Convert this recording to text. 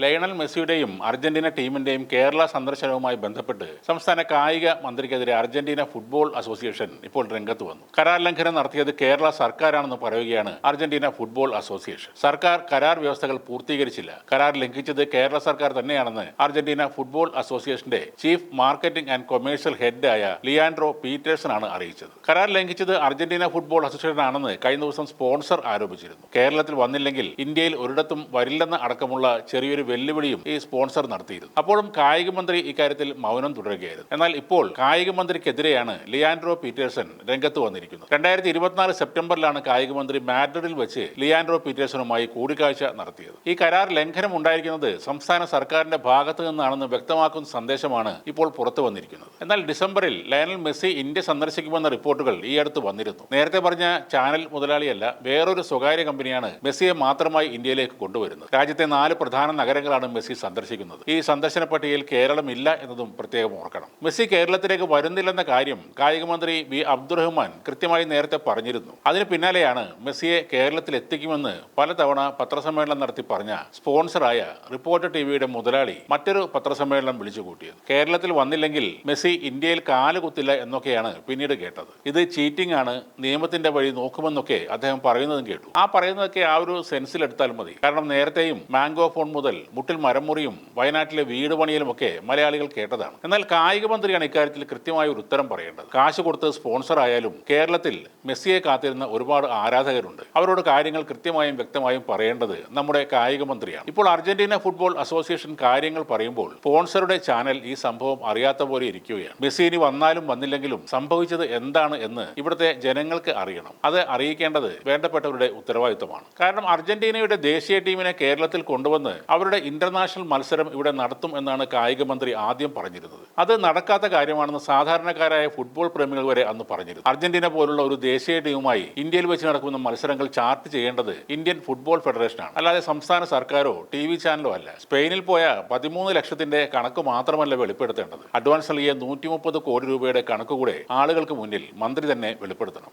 Lionel മെസ്സിയുടെയും Argentina ടീമിന്റെയും കേരള സന്ദർശനവുമായി ബന്ധപ്പെട്ട് സംസ്ഥാന കായിക മന്ത്രിക്കെതിരെ അർജന്റീന ഫുട്ബോൾ അസോസിയേഷൻ ഇപ്പോൾ രംഗത്ത് വന്നു. കരാർ ലംഘനം നടത്തിയത് കേരള സർക്കാരാണെന്ന് പറയുകയാണ് അർജന്റീന ഫുട്ബോൾ അസോസിയേഷൻ. സർക്കാർ കരാർ വ്യവസ്ഥകൾ പൂർത്തീകരിച്ചില്ല. കരാർ ലംഘിച്ചത് കേരള സർക്കാർ തന്നെയാണെന്ന് അർജന്റീന ഫുട്ബോൾ അസോസിയേഷന്റെ ചീഫ് മാർക്കറ്റിംഗ് ആൻഡ് കൊമേഴ്ഷ്യൽ ഹെഡായ ലിയാൻഡ്രോ പീറ്റേഴ്സൺ ആണ് അറിയിച്ചത്. കരാർ ലംഘിച്ചത് അർജന്റീന ഫുട്ബോൾ അസോസിയേഷൻ ആണെന്ന് കഴിഞ്ഞ ദിവസം സ്പോൺസർ ആരോപിച്ചിരുന്നു. കേരളത്തിൽ വന്നില്ലെങ്കിൽ ഇന്ത്യയിൽ ഒരിടത്തും വരില്ലെന്ന് അടക്കമുള്ള ചെറിയൊരു വെല്ലുവിളിയും ഈ സ്പോൺസർ നടത്തിയിരുന്നു. അപ്പോഴും കായിക മന്ത്രി ഇക്കാര്യത്തിൽ മൗനം തുടരുകയായിരുന്നു. എന്നാൽ ഇപ്പോൾ കായിക മന്ത്രിക്കെതിരെയാണ് ലിയാൻഡ്രോ പീറ്റേഴ്സൺ രംഗത്ത് വന്നിരിക്കുന്നത്. രണ്ടായിരത്തി ഇരുപത്തിനാല് സെപ്റ്റംബറിലാണ് കായിക മന്ത്രി മാഡ്രിഡിൽ വെച്ച് ലിയാൻഡ്രോ പീറ്റേഴ്സണുമായി കൂടിക്കാഴ്ച നടത്തിയത്. ഈ കരാർ ലംഘനം ഉണ്ടായിരിക്കുന്നത് സംസ്ഥാന സർക്കാരിന്റെ ഭാഗത്ത് നിന്നാണെന്ന് വ്യക്തമാക്കുന്ന സന്ദേശമാണ് ഇപ്പോൾ പുറത്തു വന്നിരിക്കുന്നത്. എന്നാൽ ഡിസംബറിൽ ലയണൽ മെസ്സി ഇന്ത്യ സന്ദർശിക്കുമെന്ന റിപ്പോർട്ടുകൾ ഈ അടുത്ത് വന്നിരുന്നു. നേരത്തെ പറഞ്ഞ ചാനൽ മുതലാളിയല്ല വേറൊരു സ്വകാര്യ കമ്പനിയാണ് മെസ്സിയെ മാത്രമായി ഇന്ത്യയിലേക്ക് കൊണ്ടുവരുന്നത്. രാജ്യത്തെ നാല് പ്രധാന നഗരങ്ങളാണ് മെസ്സി സന്ദർശിക്കുന്നത്. ഈ സന്ദർശന പട്ടികയിൽ കേരളം ഇല്ല എന്നതും പ്രത്യേകം ഓർക്കണം. മെസ്സി കേരളത്തിലേക്ക് വരുന്നില്ലെന്ന കാര്യം കായിക മന്ത്രി വി. അബ്ദുറഹ്മാൻ കൃത്യമായി നേരത്തെ പറഞ്ഞിരുന്നു. അതിന് പിന്നാലെയാണ് മെസ്സിയെ കേരളത്തിൽ എത്തിക്കുമെന്ന് പലതവണ പത്രസമ്മേളനം നടത്തി പറഞ്ഞ സ്പോൺസറായ റിപ്പോർട്ടർ ടിവിയുടെ മുതലാളി മറ്റൊരു പത്രസമ്മേളനം വിളിച്ചു കൂട്ടിയത് കേരളത്തിൽ വന്നില്ലെങ്കിൽ മെസ്സി ഇന്ത്യയിൽ കാലുകുത്തില്ല എന്നൊക്കെയാണ് പിന്നീട് കേട്ടത്. ഇത് ചീറ്റിംഗ് ആണ് നിയമത്തിന്റെ വഴി നോക്കുമെന്നൊക്കെ അദ്ദേഹം പറയുന്നതും കേട്ടു. ആ പറയുന്നതൊക്കെ ആ ഒരു സെൻസിൽ എടുത്താൽ മതി. കാരണം നേരത്തെയും മാംഗോ ഫോൺ മുതൽ മുട്ടിൽ മരമുറിയും വയനാട്ടിലെ വീട് പണിയിലും ഒക്കെ മലയാളികൾ കേട്ടതാണ്. എന്നാൽ കായിക മന്ത്രിയാണ് ഇക്കാര്യത്തിൽ കൃത്യമായ ഒരു ഉത്തരം പറയേണ്ടത്. കാശ് കൊടുത്ത് സ്പോൺസർ ആയാലും കേരളത്തിൽ മെസ്സിയെ കാത്തിരുന്ന ഒരുപാട് ആരാധകരുണ്ട്. അവരോട് കാര്യങ്ങൾ കൃത്യമായും വ്യക്തമായും പറയേണ്ടത് നമ്മുടെ കായിക മന്ത്രിയാണ്. ഇപ്പോൾ അർജന്റീന ഫുട്ബോൾ അസോസിയേഷൻ കാര്യങ്ങൾ പറയുമ്പോൾ സ്പോൺസറുടെ ചാനൽ ഈ സംഭവം അറിയാത്ത പോലെ ഇരിക്കുകയാണ്. മെസ്സി ഇനി വന്നാലും വന്നില്ലെങ്കിലും സംഭവിച്ചത് എന്താണ് എന്ന് ഇവിടുത്തെ ജനങ്ങൾക്ക് അറിയണം. അത് അറിയിക്കേണ്ടത് വേണ്ടപ്പെട്ടവരുടെ ഉത്തരവാദിത്തമാണ് കാരണം അർജന്റീനയുടെ ദേശീയ ടീമിനെ കേരളത്തിൽ കൊണ്ടുവന്ന് അവരുടെ ഇന്റർനാഷണൽ മത്സരം ഇവിടെ നടത്തും എന്നാണ് കായിക മന്ത്രി ആദ്യം പറഞ്ഞിരുന്നത്. അത് നടക്കാത്ത കാര്യമാണെന്ന് സാധാരണക്കാരായ ഫുട്ബോൾ പ്രേമികൾ വരെ അന്ന് പറഞ്ഞിരുന്നു. അർജന്റീന പോലുള്ള ഒരു ദേശീയ ടീമുമായി ഇന്ത്യയിൽ വെച്ച് നടക്കുന്ന മത്സരങ്ങൾ ചാർട്ട് ചെയ്യേണ്ടത് ഇന്ത്യൻ ഫുട്ബോൾ ഫെഡറേഷനാണ് അല്ലാതെ സംസ്ഥാന സർക്കാരോ ടി വി ചാനലോ അല്ല. സ്പെയിനിൽ പോയ പതിമൂന്ന് ലക്ഷത്തിന്റെ കണക്ക് മാത്രമല്ല വെളിപ്പെടുത്തേണ്ടത്. അഡ്വാൻസ് നൽകിയ നൂറ്റി കോടി രൂപയുടെ കണക്ക് കൂടെ ആളുകൾക്ക് മുന്നിൽ മന്ത്രി തന്നെ വെളിപ്പെടുത്തണം.